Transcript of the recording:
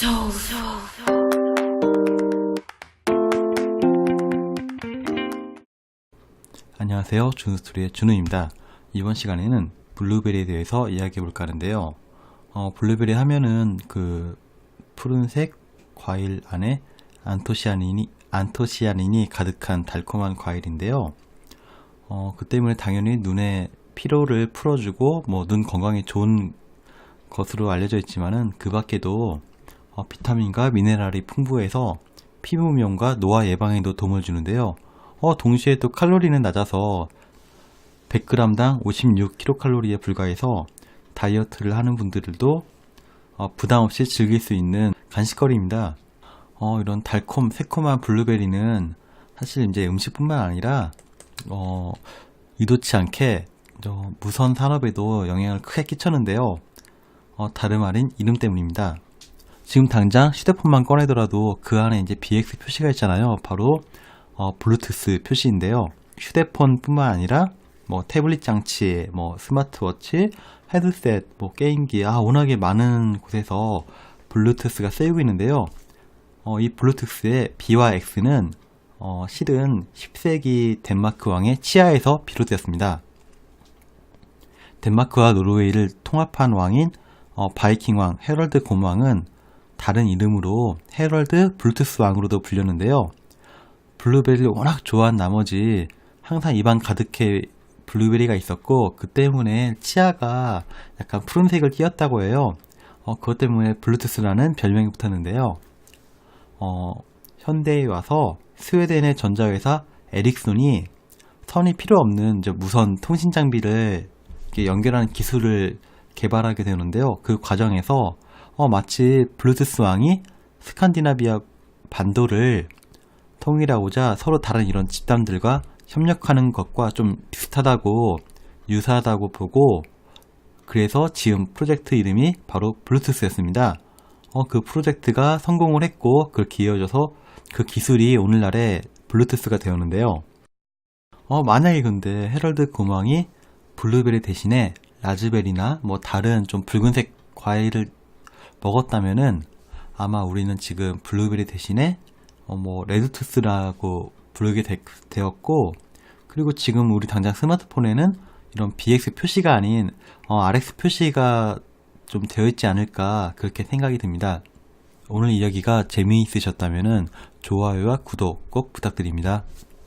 So, 안녕하세요. 준스토리의 준우입니다. 이번 시간에는 블루베리에 대해서 이야기해 볼까 하는데요. 어, 블루베리 하면은 그 푸른색 과일 안에 안토시아닌이, 안토시아닌이 가득한 달콤한 과일인데요. 어, 그 때문에 당연히 눈의 피로를 풀어주고 뭐 눈 건강에 좋은 것으로 알려져 있지만은 그 밖에도 어, 비타민과 미네랄이 풍부해서 피부 미용과 노화 예방에도 도움을 주는데요. 어, 동시에 또 칼로리는 낮아서 100g당 56kcal에 불과해서 다이어트를 하는 분들도 어, 부담 없이 즐길 수 있는 간식거리입니다. 어, 이런 달콤 새콤한 블루베리는 사실 이제 음식뿐만 아니라 어, 의도치 않게 저 무선 산업에도 영향을 크게 끼쳤는데요. 어, 다름 아닌 이름 때문입니다. 지금 당장 휴대폰만 꺼내더라도 그 안에 이제 BX 표시가 있잖아요. 바로 어, 블루투스 표시인데요. 휴대폰뿐만 아니라 뭐 태블릿 장치, 뭐 스마트워치, 헤드셋, 뭐 게임기, 아 워낙에 많은 곳에서 블루투스가 쓰이고 있는데요. 어, 이 블루투스의 B와 X는 어, 실은 10세기 덴마크 왕의 치하에서 비롯되었습니다. 덴마크와 노르웨이를 통합한 왕인 어, 바이킹 왕 헤럴드 곰왕은 다른 이름으로 헤럴드 블루투스 왕으로도 불렸는데요. 블루베리를 워낙 좋아한 나머지 항상 입안 가득해 블루베리가 있었고 그 때문에 치아가 약간 푸른색을 띄었다고 해요. 어, 그것 때문에 블루투스라는 별명이 붙었는데요. 어, 현대에 와서 스웨덴의 전자회사 에릭손이 선이 필요 없는 무선 통신 장비를 연결하는 기술을 개발하게 되는데요. 그 과정에서 어, 마치 블루투스 왕이 스칸디나비아 반도를 통일하고자 서로 다른 이런 집단들과 협력하는 것과 좀 비슷하다고 유사하다고 보고 그래서 지금 프로젝트 이름이 바로 블루투스였습니다. 어, 그 프로젝트가 성공을 했고 그렇게 이어져서 그 기술이 오늘날의 블루투스가 되었는데요. 어, 만약에 근데 헤럴드 고망이 블루베리 대신에 라즈베리나 뭐 다른 좀 붉은색 과일을 먹었다면은 아마 우리는 지금 블루베리 대신에 어, 뭐 레드투스라고 부르게 되, 되었고 그리고 지금 우리 당장 스마트폰에는 이런 BX 표시가 아닌 어, RX 표시가 좀 되어 있지 않을까 그렇게 생각이 듭니다. 오늘 이야기가 재미있으셨다면 좋아요와 구독 꼭 부탁드립니다.